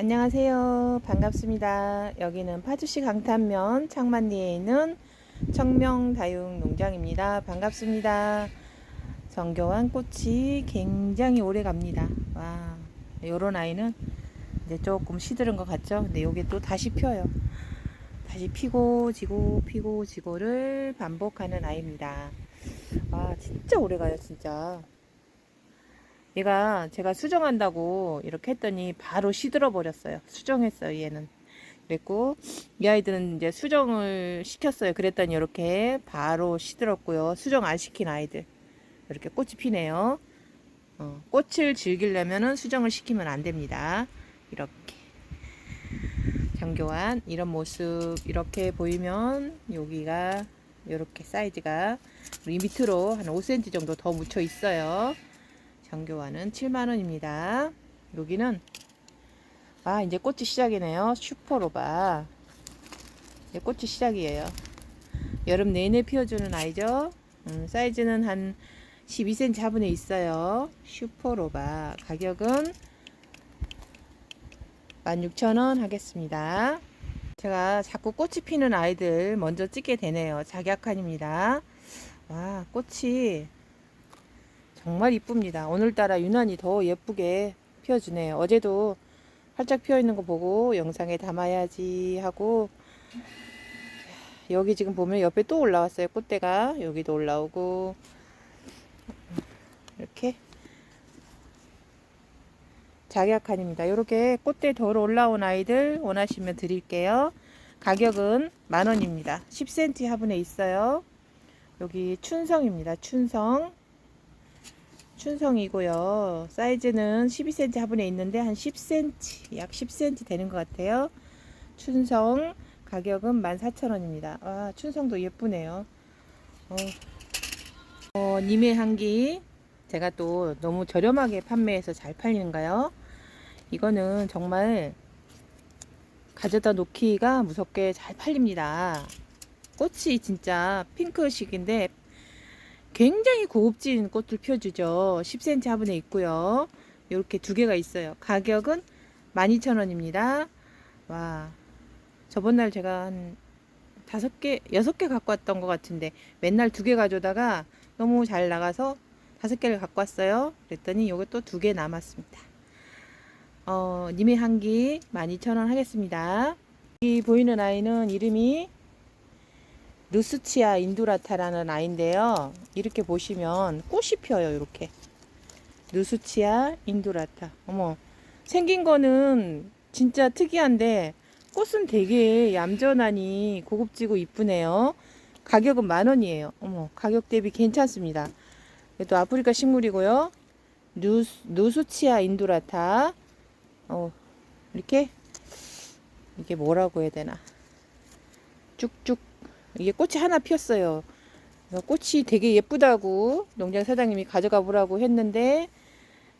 안녕하세요. 반갑습니다. 여기는 파주시 강탄면 창만리에 있는 청명다육 농장입니다. 반갑습니다. 정교한 꽃이 굉장히 오래 갑니다. 와, 요런 아이는 이제 조금 시들은 것 같죠? 근데 요게 또 다시 펴요. 다시 피고 지고 피고 지고를 반복하는 아이입니다. 와, 진짜 오래 가요, 진짜. 얘가 제가 수정한다고 이렇게 했더니 바로 시들어 버렸어요. 수정했어요, 얘는. 그랬고, 이 아이들은 이제 수정을 시켰어요. 그랬더니 이렇게 바로 시들었고요. 수정 안 시킨 아이들. 이렇게 꽃이 피네요. 어, 꽃을 즐기려면은 수정을 시키면 안 됩니다. 이렇게. 정교한 이런 모습 이렇게 보이면 여기가 이렇게 사이즈가 이 밑으로 한 5cm 정도 더 묻혀 있어요. 정교환은 7만원입니다. 여기는, 아, 이제 꽃이 시작이네요. 슈퍼로바. 이제 꽃이 시작이에요. 여름 내내 피워주는 아이죠. 음, 사이즈는 한 12cm 화분에 있어요. 슈퍼로바. 가격은 16,000원 하겠습니다. 제가 자꾸 꽃이 피는 아이들 먼저 찍게 되네요. 작약한입니다. 와, 꽃이 정말 이쁩니다. 오늘따라 유난히 더 예쁘게 피워주네요. 어제도 활짝 피어 있는 거 보고 영상에 담아야지 하고 여기 지금 보면 옆에 또 올라왔어요. 꽃대가 여기도 올라오고 이렇게 작약칸입니다. 이렇게 꽃대 덜 올라온 아이들 원하시면 드릴게요. 가격은 만원입니다. 10cm 화분에 있어요. 여기 춘성입니다. 춘성. 춘성이고요. 사이즈는 12cm 화분에 있는데 한 10cm, 약 10cm 되는 것 같아요. 춘성 가격은 14,000원입니다. 아, 춘성도 예쁘네요. 어, 어, 님의 향기 제가 또 너무 저렴하게 판매해서 잘 팔리는가요? 이거는 정말 가져다 놓기가 무섭게 잘 팔립니다. 꽃이 진짜 핑크식인데 굉장히 고급진 꽃을 펴주죠. 10cm 화분에 있고요. 이렇게 두 개가 있어요. 가격은 12,000원입니다. 와, 저번 날 제가 한 다섯 개, 여섯 개 갖고 왔던 것 같은데 맨날 두 개 가져다가 너무 잘 나가서 다섯 개를 갖고 왔어요. 그랬더니 요거 또두 개 남았습니다. 어, 님의 한기 12,000원 하겠습니다. 이 보이는 아이는 이름이 루스치아 인두라타라는 아이인데요. 이렇게 보시면 꽃이 펴요. 이렇게. 루스치아 인두라타. 어머. 생긴 거는 진짜 특이한데 꽃은 되게 얌전하니 고급지고 이쁘네요. 가격은 만 원이에요. 어머. 가격 대비 괜찮습니다. 또 아프리카 식물이고요. 누, 누수치아 인두라타. 어, 이렇게 이게 뭐라고 해야 되나? 쭉쭉 이게 꽃이 하나 피었어요. 꽃이 되게 예쁘다고 농장 사장님이 가져가 보라고 했는데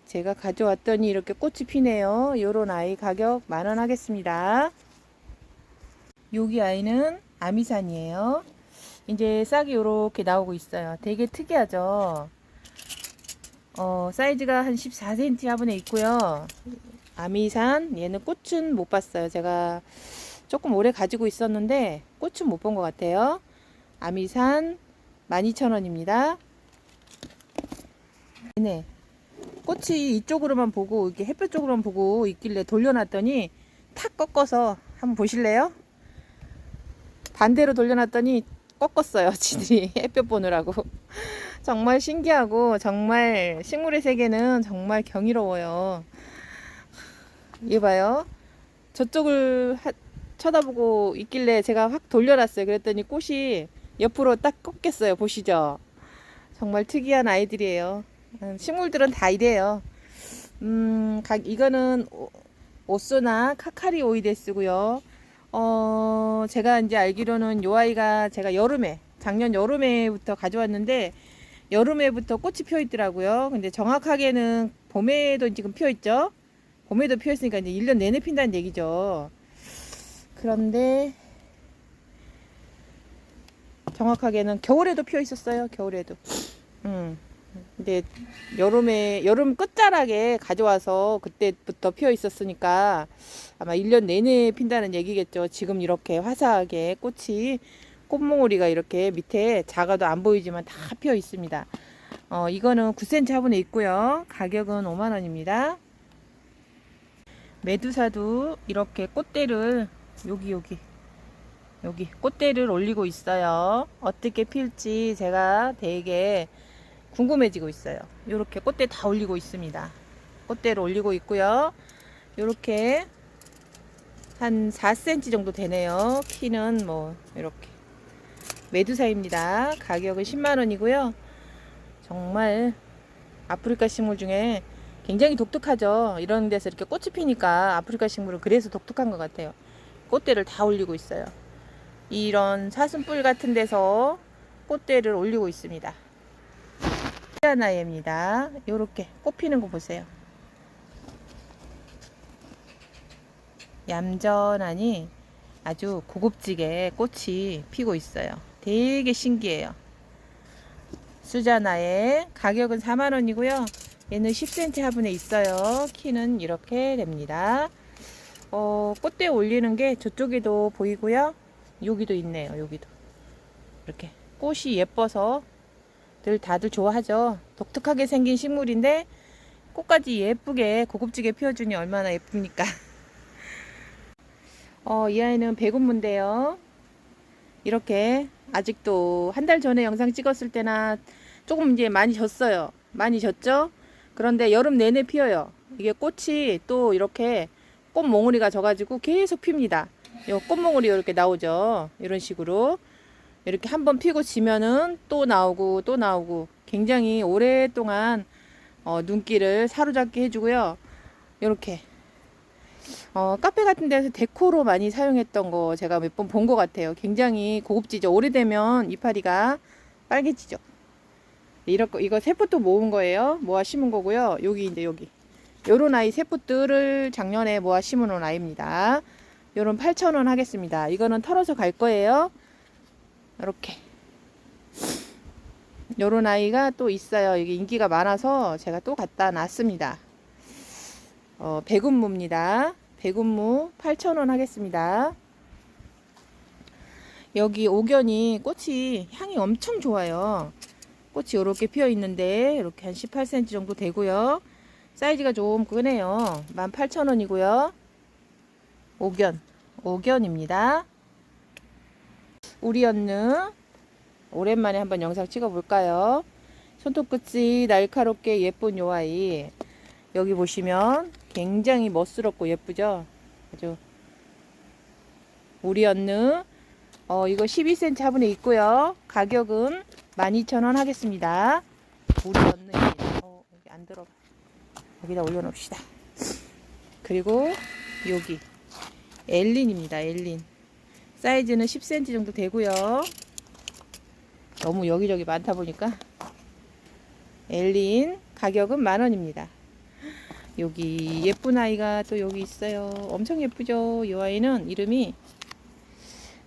제가 가져왔더니 이렇게 꽃이 피네요. 요런 아이 가격 만 원 하겠습니다. 여기 아이는 아미산이에요. 이제 싹이 요렇게 나오고 있어요. 되게 특이하죠. 어, 사이즈가 한 14cm 화분에 있고요. 아미산 얘는 꽃은 못 봤어요. 제가 조금 오래 가지고 있었는데 꽃은 못 본 것 같아요. 아미산 12,000원입니다. 네. 꽃이 이쪽으로만 보고 이렇게 햇볕 쪽으로만 보고 있길래 돌려놨더니 탁 꺾어서 한번 보실래요? 반대로 돌려놨더니 꺾었어요. 지들이 햇볕 보느라고. 정말 신기하고 정말 식물의 세계는 정말 경이로워요. 얘 봐요. 저쪽을 하, 쳐다보고 있길래 제가 확 돌려놨어요. 그랬더니 꽃이 옆으로 딱 꺾였어요. 보시죠. 정말 특이한 아이들이에요. 음, 식물들은 다 이래요. 음, 각, 이거는 오- 오쏘나 카카리 오이데스고요. 어, 제가 이제 알기로는 요 아이가 제가 여름에, 작년 여름에부터 가져왔는데, 여름에부터 꽃이 펴 있더라고요. 근데 정확하게는 봄에도 지금 펴 있죠. 봄에도 피어 있으니까 이제 1년 내내 핀다는 얘기죠. 그런데 정확하게는 겨울에도 피어 있었어요. 겨울에도. 음. 근데 여름에 여름 끝자락에 가져와서 그때부터 피어 있었으니까 아마 1년 내내 핀다는 얘기겠죠. 지금 이렇게 화사하게 꽃이 꽃몽오리가 이렇게 밑에 작아도 안 보이지만 다 피어 있습니다. 어, 이거는 9cm 화분에 있고요. 가격은 5만 원입니다. 메두사도 이렇게 꽃대를 여기 여기 여기 꽃대를 올리고 있어요. 어떻게 필지 제가 되게 궁금해지고 있어요. 이렇게 꽃대 다 올리고 있습니다. 꽃대를 올리고 있고요. 이렇게 한 4cm 정도 되네요. 키는 뭐 이렇게 메두사입니다. 가격은 10만 원이고요. 정말 아프리카 식물 중에 굉장히 독특하죠. 이런 데서 이렇게 꽃이 피니까 아프리카 식물은 그래서 독특한 것 같아요. 꽃대를 다 올리고 있어요. 이런 사슴뿔 같은 데서 꽃대를 올리고 있습니다. 하나입니다. 이렇게 꽃 피는 거 보세요. 얌전하니 아주 고급지게 꽃이 피고 있어요. 되게 신기해요. 수자나의 가격은 4만원이고요. 얘는 10cm 화분에 있어요. 키는 이렇게 됩니다. 어, 꽃대 올리는 게 저쪽에도 보이고요. 여기도 있네요. 여기도. 이렇게 꽃이 예뻐서 들 다들 좋아하죠. 독특하게 생긴 식물인데 꽃까지 예쁘게 고급지게 피워주니 얼마나 예쁩니까? 어, 이 아이는 백운무인데요. 이렇게 아직도 한 달 전에 영상 찍었을 때나 조금 이제 많이 졌어요. 많이 졌죠? 그런데 여름 내내 피어요. 이게 꽃이 또 이렇게 꽃 몽우리가 져가지고 계속 핍니다. 요 꽃몽우리 이렇게 나오죠. 이런 식으로. 이렇게 한번 피고 지면은 또 나오고 또 나오고 굉장히 오랫동안 어, 눈길을 사로잡게 해주고요. 이렇게 어, 카페 같은 데서 데코로 많이 사용했던 거 제가 몇 번 본 것 같아요. 굉장히 고급지죠. 오래되면 이파리가 빨개지죠. 이렇게 이거 세포도 모은 거예요. 모아 심은 거고요. 여기 이제 여기 요런 아이 세포들을 작년에 모아 놓은 아이입니다. 요런 8,000원 하겠습니다. 이거는 털어서 갈 거예요. 이렇게 요런 아이가 또 있어요. 이게 인기가 많아서 제가 또 갖다 놨습니다. 어, 백운무입니다. 백운무 8,000원 하겠습니다. 여기 옥견이 꽃이 향이 엄청 좋아요. 꽃이 이렇게 피어 있는데 이렇게 한 18cm 정도 되고요. 사이즈가 좀 크네요. 18,000원이고요. 옥견, 옥견입니다. 우리 언느 오랜만에 한번 영상 찍어 볼까요? 손톱 끝이 날카롭게 예쁜 요 아이 여기 보시면 굉장히 멋스럽고 예쁘죠? 아주 우리 언느 어 이거 12cm 화분에 있고요. 가격은 12,000원 하겠습니다. 우리 언느입니다. 어, 여기 안 들어가. 여기다 올려놓읍시다. 그리고 여기 엘린입니다. 엘린. 사이즈는 10cm 정도 되고요. 너무 여기저기 많다 보니까 엘린 가격은 만원입니다. 여기 예쁜 아이가 또 여기 있어요. 엄청 예쁘죠? 이 아이는 이름이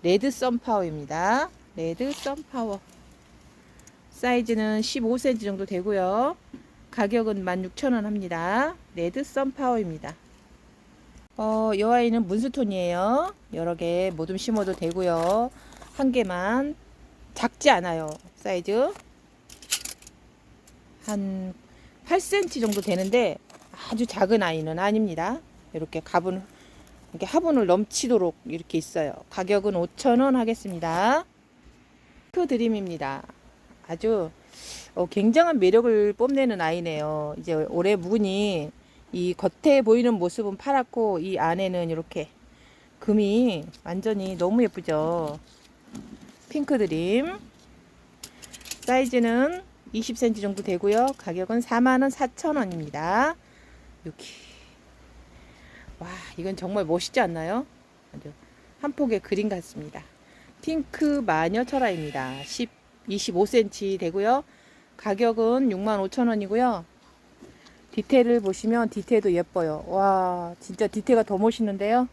레드 썬파워입니다. 레드 썬파워. 사이즈는 15cm 정도 되고요. 가격은 16,000원 합니다. 레드 썬파워입니다. 어, 이 아이는 문수톤이에요. 여러 개 모둠 심어도 되고요. 한 개만 작지 않아요. 사이즈 한 8cm 정도 되는데 아주 작은 아이는 아닙니다. 이렇게 가분 이렇게 화분을 넘치도록 이렇게 있어요. 가격은 5,000원 하겠습니다. 크 드림입니다. 아주 어, 굉장한 매력을 뽐내는 아이네요. 이제 올해 무늬 이 겉에 보이는 모습은 파랗고 이 안에는 이렇게 금이 완전히 너무 예쁘죠. 핑크 드림 사이즈는 20cm 정도 되고요. 가격은 4만원 4천원입니다. 여기 와 이건 정말 멋있지 않나요? 한 폭의 그림 같습니다. 핑크 마녀 철화입니다. 10, 25cm 되고요. 가격은 65,000원이고요. 디테일을 보시면 디테일도 예뻐요. 와, 진짜 디테일가 더 멋있는데요.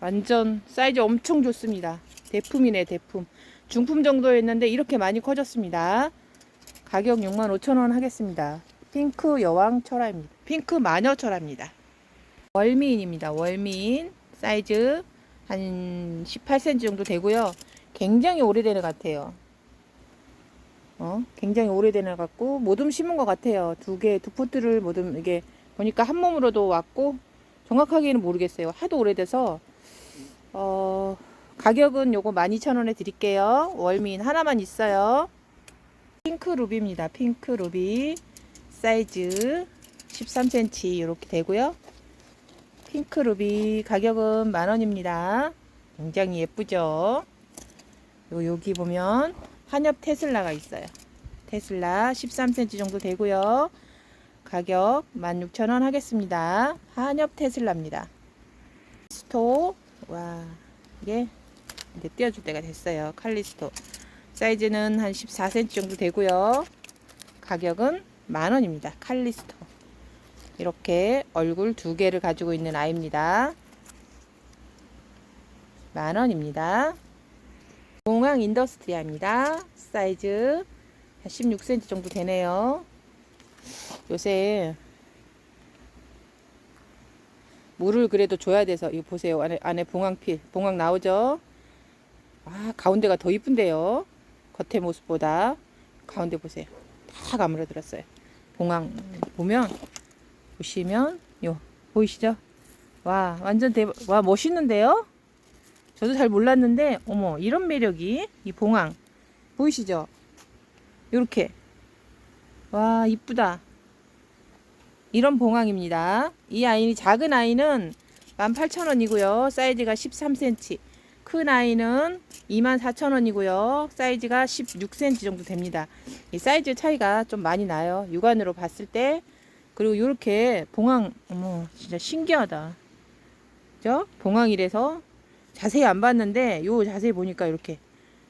완전 사이즈 엄청 좋습니다. 대품이네, 대품. 중품 정도였는데 이렇게 많이 커졌습니다. 가격 65,000원 하겠습니다. 핑크 여왕 철화입니다. 핑크 마녀 철화입니다. 월미인입니다. 월미인 사이즈 한 18cm 정도 되고요. 굉장히 오래되는 것 같아요. 어, 굉장히 오래되는 것 같고 모둠 심은 것 같아요. 두 개, 두 포트를 모둠 이게 보니까 한 몸으로도 왔고 정확하게는 모르겠어요. 하도 오래돼서 어, 가격은 요거 12,000원에 드릴게요. 월미인 하나만 있어요. 핑크 루비입니다. 핑크 루비 사이즈 13cm 이렇게 되고요. 핑크 루비 가격은 만원입니다. 굉장히 예쁘죠? 요 여기 보면 한엽 테슬라가 있어요. 테슬라 13cm 정도 되고요. 가격 16,000원 하겠습니다. 한엽 테슬라입니다. 스토 와 이게 이제 띄워줄 때가 됐어요. 칼리스토 사이즈는 한 14cm 정도 되고요. 가격은 만원입니다. 칼리스토 이렇게 얼굴 두 개를 가지고 있는 아이입니다. 만원입니다. 공항 인더스트리아입니다. 사이즈 한 16cm 정도 되네요. 요새 물을 그래도 줘야 돼서 이거 보세요. 안에 안에 봉황필, 봉황 나오죠? 아, 가운데가 더 이쁜데요. 겉의 모습보다 가운데 보세요. 다 가물어 들었어요. 봉황 보면 보시면 요 보이시죠? 와, 완전 대박. 와, 멋있는데요? 저도 잘 몰랐는데 어머, 이런 매력이 이 봉황 보이시죠? 요렇게 와, 이쁘다. 이런 봉황입니다. 이 아이는 작은 아이는 18,000원이고요. 사이즈가 13cm. 큰 아이는 24,000원이고요. 사이즈가 16cm 정도 됩니다. 이 사이즈 차이가 좀 많이 나요. 육안으로 봤을 때. 그리고 이렇게 봉황, 어머, 진짜 신기하다. 그죠? 봉황이라서 자세히 안 봤는데 요 자세히 보니까 이렇게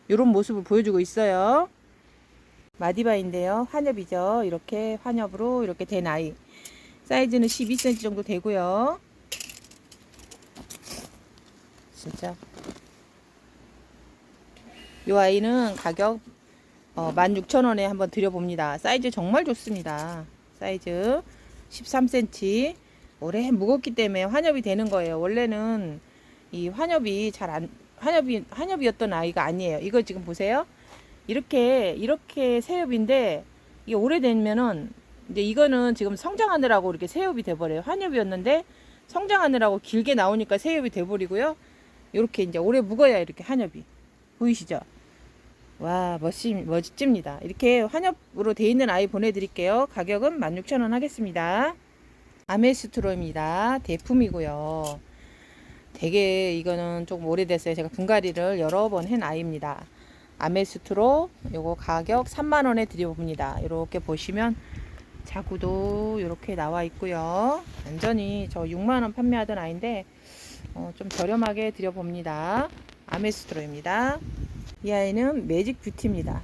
이런 모습을 보여주고 있어요. 마디바인데요. 환엽이죠. 이렇게 환엽으로 이렇게 된 아이. 사이즈는 12cm 정도 되고요. 진짜. 이 아이는 가격 어, 16,000원에 한번 드려봅니다. 사이즈 정말 좋습니다. 사이즈 13cm. 올해 무겁기 때문에 환엽이 되는 거예요. 원래는 이 환엽이 잘 안, 환엽이, 환엽이었던 아이가 아니에요. 이거 지금 보세요. 이렇게, 이렇게 새엽인데, 이게 오래되면은, 이제 이거는 지금 성장하느라고 이렇게 새엽이 돼버려요. 환엽이었는데, 성장하느라고 길게 나오니까 새엽이 돼버리고요. 이렇게 이제 오래 묵어야 이렇게 환엽이. 보이시죠? 와, 멋지, 멋집니다. 이렇게 환엽으로 돼 있는 아이 보내드릴게요. 가격은 16,000원 하겠습니다. 아메스트로입니다. 대품이고요. 되게 이거는 조금 오래됐어요. 제가 분갈이를 여러 번 한 아이입니다. 아메스트로 요거 가격 3만원에 드려봅니다. 이렇게 보시면 자구도 이렇게 나와 있고요. 완전히 저 6만원 판매하던 아이인데 어, 좀 저렴하게 드려봅니다. 아메스트로입니다. 이 아이는 매직 뷰티입니다.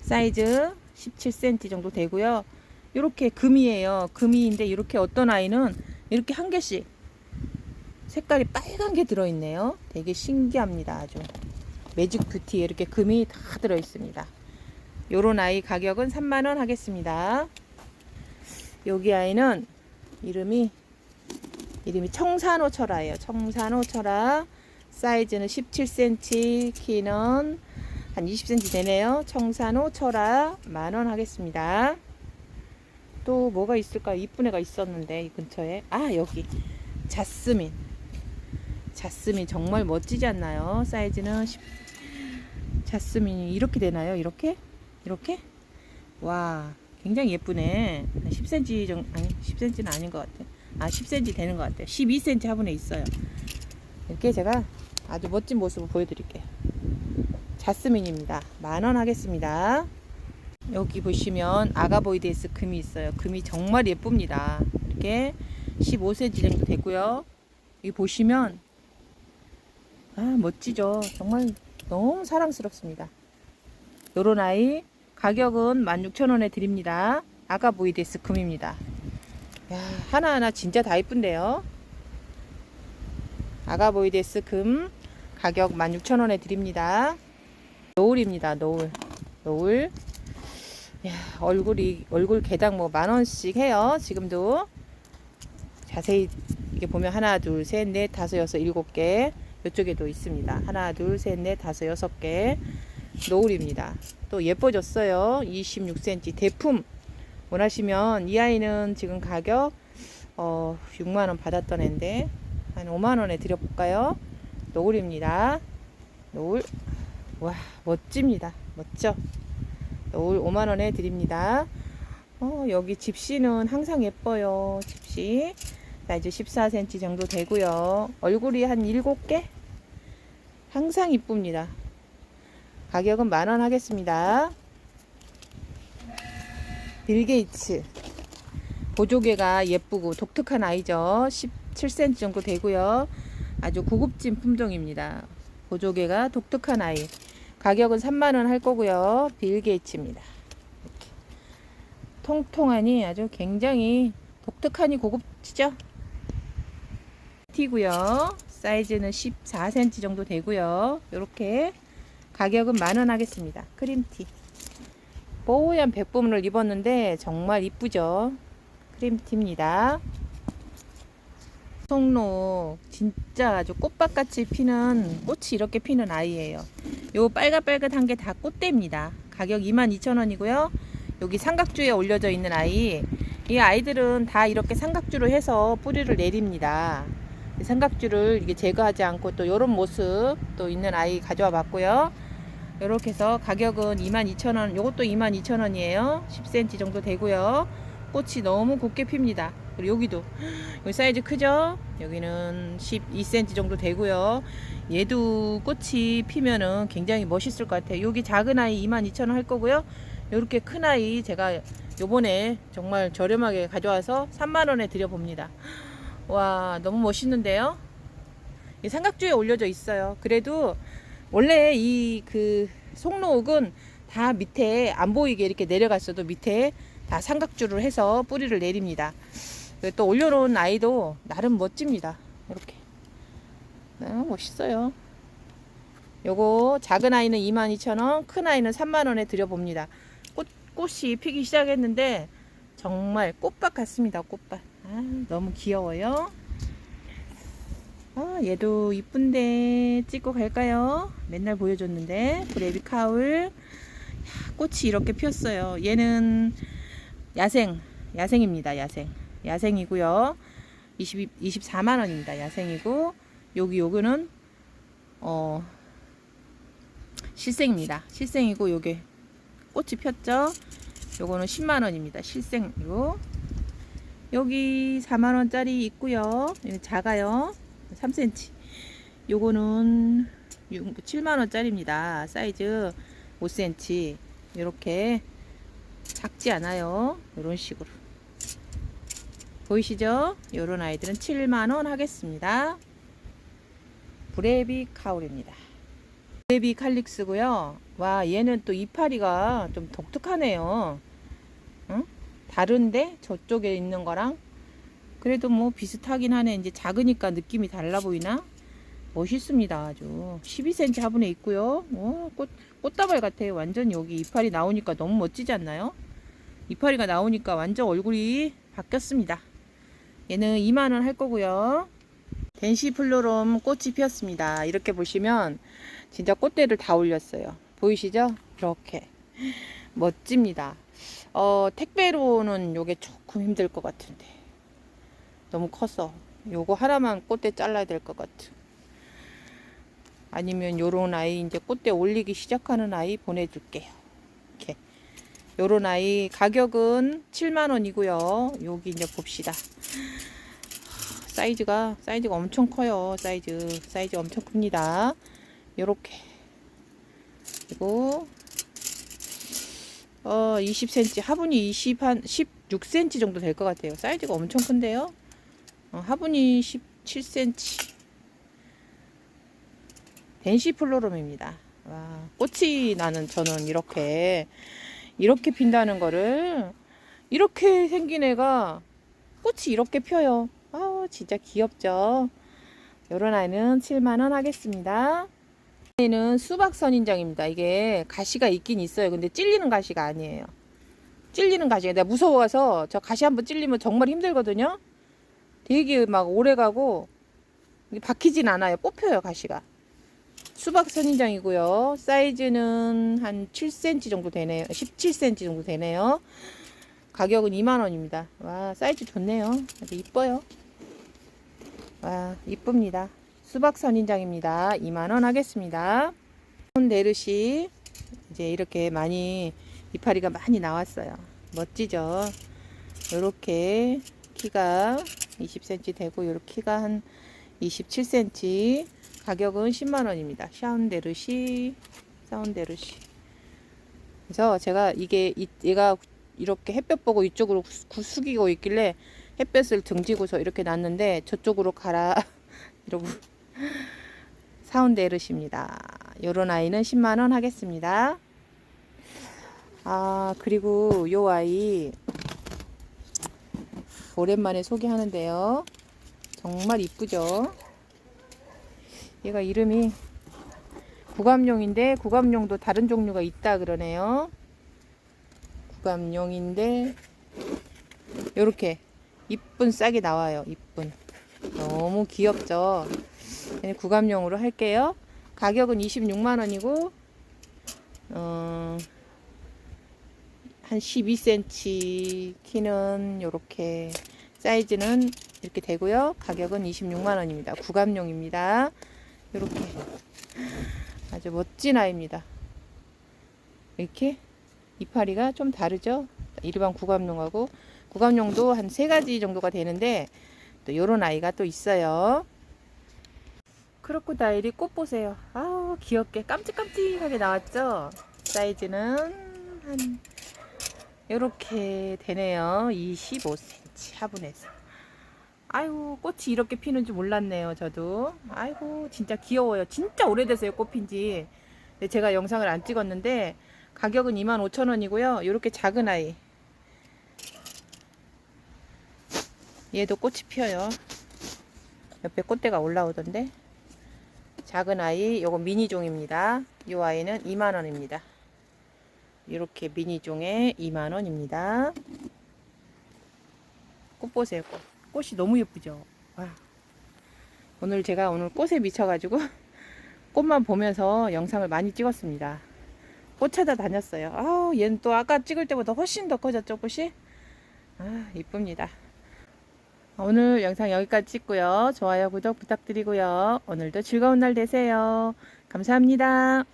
사이즈 17cm 정도 되고요. 이렇게 금이에요. 금이인데 이렇게 어떤 아이는 이렇게 한 개씩 색깔이 빨간 게 들어있네요. 되게 신기합니다. 아주 매직 뷰티에 이렇게 금이 다 들어있습니다. 요런 아이 가격은 3만원 하겠습니다. 여기 아이는 이름이 이름이 청산호 철화예요. 청산호 철화 사이즈는 17cm 키는 한 20cm 되네요. 청산호 철화 만원 하겠습니다. 또 뭐가 있을까? 이쁜 애가 있었는데 이 근처에 아 여기 자스민 자스민 정말 멋지지 않나요? 사이즈는 10... 자스민이 이렇게 되나요? 이렇게? 이렇게? 와 굉장히 예쁘네. 10cm 정도 아니 10cm는 아닌 것 같아. 아 10cm 되는 것 같아요. 12cm 화분에 있어요. 이렇게 제가 아주 멋진 모습을 보여드릴게요. 자스민입니다. 만원 하겠습니다. 여기 보시면 아가보이데스 금이 있어요. 금이 정말 예쁩니다. 이렇게 15cm 정도 되고요. 여기 보시면 아 멋지죠. 정말 너무 사랑스럽습니다. 요런 아이 가격은 16,000원에 드립니다. 아가보이데스 금입니다. 야, 하나하나 진짜 다 이쁜데요. 아가보이데스 금 가격 16,000원에 드립니다. 노을입니다 노을. 노을. 야, 얼굴이 얼굴 개당 뭐 만 원씩 해요. 지금도. 자세히 이게 보면 하나, 둘, 셋, 넷, 다섯, 여섯, 일곱 개. 이쪽에도 있습니다. 하나, 둘, 셋, 넷, 다섯, 여섯 개. 노을입니다. 또 예뻐졌어요. 26cm 대품 원하시면 이 아이는 지금 가격 어 6만 원 받았던 앤데 한 5만 원에 드려볼까요? 노을입니다. 노을 와 멋집니다. 멋져. 노을 5만 원에 드립니다. 어 여기 집시는 항상 예뻐요. 집시 사이즈 14cm 정도 되고요. 얼굴이 한 7개 항상 이쁩니다. 가격은 만원 하겠습니다. 빌 게이츠 보조개가 예쁘고 독특한 아이죠. 17cm 정도 되고요. 아주 고급진 품종입니다. 보조개가 독특한 아이. 가격은 3만 원 할 거고요. 빌 게이츠입니다. 이렇게. 통통하니 아주 굉장히 독특하니 고급지죠. 티고요. 사이즈는 14cm 정도 되고요. 이렇게 가격은 만원 하겠습니다. 크림티. 뽀얀 백분을 입었는데 정말 이쁘죠. 크림티입니다. 송로 진짜 아주 꽃밭같이 피는 꽃이 이렇게 피는 아이예요. 요 빨갛빨갛한 게 다 꽃대입니다. 가격 22,000원이고요. 여기 삼각주에 올려져 있는 아이. 이 아이들은 다 이렇게 삼각주로 해서 뿌리를 내립니다. 이 삼각주를 이게 제거하지 않고 또 이런 모습 또 있는 아이 가져와 봤고요. 이렇게 해서 가격은 22,000원, 요것도 22,000원이에요. 10cm 정도 되고요. 꽃이 너무 곱게 핍니다. 그리고 여기도 여기 사이즈 크죠? 여기는 12cm 정도 되고요. 얘도 꽃이 피면은 굉장히 멋있을 것 같아요. 여기 작은 아이 22,000원 할 거고요. 이렇게 큰 아이 제가 요번에 정말 저렴하게 가져와서 3만원에 드려봅니다. 와, 너무 멋있는데요? 이 삼각주에 올려져 있어요. 그래도 원래 이 그 송로옥은 다 밑에 안 보이게 이렇게 내려갔어도 밑에 다 삼각주를 해서 뿌리를 내립니다. 그리고 또 올려놓은 아이도 나름 멋집니다. 이렇게. 네, 멋있어요. 요거 작은 아이는 22,000원, 큰 아이는 3만원에 드려봅니다. 꽃, 꽃이 피기 시작했는데 정말 꽃밭 같습니다. 꽃밭. 아, 너무 귀여워요. 아, 얘도 이쁜데 찍고 갈까요? 맨날 보여줬는데 브레이비 카울 야, 꽃이 이렇게 피었어요. 얘는 야생 야생입니다. 야생 야생이고요. 20, 24만 원입니다. 야생이고 여기 요거는 어 실생입니다. 실생이고 요게 꽃이 폈죠. 요거는 10만 원입니다. 실생이고 여기 4만 원짜리 있고요. 작아요. 3cm. 요거는 7만 원짜리입니다. 사이즈 5cm. 이렇게 작지 않아요. 이런 식으로. 보이시죠? 요런 아이들은 7만 원 하겠습니다. 브레비 카울입니다. 브레비 칼릭스고요. 와, 얘는 또 이파리가 좀 독특하네요. 응? 다른데 저쪽에 있는 거랑 그래도 뭐 비슷하긴 하네. 이제 작으니까 느낌이 달라 보이나? 멋있습니다. 아주. 12cm 화분에 있고요. 오, 꽃, 꽃다발 같아요. 완전 여기 이파리 나오니까 너무 멋지지 않나요? 이파리가 나오니까 완전 얼굴이 바뀌었습니다. 얘는 2만원 할 거고요. 덴시플로롬 꽃이 피었습니다. 이렇게 보시면 진짜 꽃대를 다 올렸어요. 보이시죠? 이렇게. 멋집니다. 어, 택배로는 요게 조금 힘들 것 같은데. 너무 커서 요거 하나만 꽃대 잘라야 될 것 같아. 아니면 요런 아이 이제 꽃대 올리기 시작하는 아이 보내줄게요. 이렇게 요런 아이 가격은 7만 원이고요. 여기 이제 봅시다. 사이즈가 사이즈가 엄청 커요. 사이즈 사이즈 엄청 큽니다. 요렇게 그리고 어 20cm 화분이 20 한 16cm 정도 될 것 같아요. 사이즈가 엄청 큰데요. 어, 화분이 17cm. 벤시 플로름입니다. 와, 꽃이 나는 저는 이렇게 이렇게 핀다는 거를 이렇게 생긴 애가 꽃이 이렇게 펴요. 아우 진짜 귀엽죠. 요런 아이는 7만원 하겠습니다. 얘는 수박 선인장입니다. 이게 가시가 있긴 있어요. 근데 찔리는 가시가 아니에요. 찔리는 가시가 내가 무서워서 저 가시 한번 찔리면 정말 힘들거든요. 되게 막 오래 가고 박히진 않아요. 뽑혀요 가시가. 수박 선인장이고요. 사이즈는 한 7cm 정도 되네요. 17cm 정도 되네요. 가격은 2만 원입니다. 와 사이즈 좋네요. 아주 이뻐요. 와 이쁩니다. 수박 선인장입니다. 2만 원 하겠습니다. 데르시 이제 이렇게 많이 이파리가 많이 나왔어요. 멋지죠? 요렇게 키가 20cm 되고 요렇게 키가 한 27cm 가격은 10만 원입니다. 샤운데르시 사운데르시 그래서 제가 이게 이- 얘가 이렇게 햇볕 보고 이쪽으로 구- 구- 숙이고 있길래 햇볕을 등지고서 이렇게 놨는데 저쪽으로 가라 이러고 사운데르시입니다. 요런 아이는 10만 원 하겠습니다. 아, 그리고 요 아이 오랜만에 소개하는데요. 정말 이쁘죠? 얘가 이름이 구감용인데 구감용도 다른 종류가 있다 그러네요. 구감용인데 요렇게 이쁜 싹이 나와요. 이쁜. 너무 귀엽죠? 얘는 구감용으로 할게요. 가격은 26만 원이고 어, 한 12cm 키는 요렇게 사이즈는 이렇게 되고요. 가격은 26만 원입니다. 구감용입니다. 요렇게 아주 멋진 아이입니다. 이렇게 이파리가 좀 다르죠? 일반 구감용하고 구감용도 한 세 가지 정도가 되는데 또 요런 아이가 또 있어요. 크로코다일이 꽃 보세요. 아우 귀엽게 깜찍깜찍하게 나왔죠? 사이즈는 한 이렇게 되네요. 25cm 화분에서. 아이고 꽃이 이렇게 피는 줄 몰랐네요. 저도. 아이고 진짜 귀여워요. 진짜 오래됐어요. 꽃 핀지. 근데 제가 영상을 안 찍었는데 가격은 25,000원이고요. 이렇게 작은 아이. 얘도 꽃이 피어요. 옆에 꽃대가 올라오던데. 작은 아이, 요거 미니종입니다. 이 아이는 2만원입니다. 이렇게 미니종에 2만원입니다. 꽃 보세요, 꽃. 꽃이 너무 예쁘죠? 와. 오늘 제가 오늘 꽃에 미쳐가지고 꽃만 보면서 영상을 많이 찍었습니다. 꽃 찾아 다녔어요. 아우, 얘는 또 아까 찍을 때보다 훨씬 더 커졌죠, 꽃이? 아, 이쁩니다. 오늘 영상 여기까지 찍고요. 좋아요, 구독 부탁드리고요. 오늘도 즐거운 날 되세요. 감사합니다.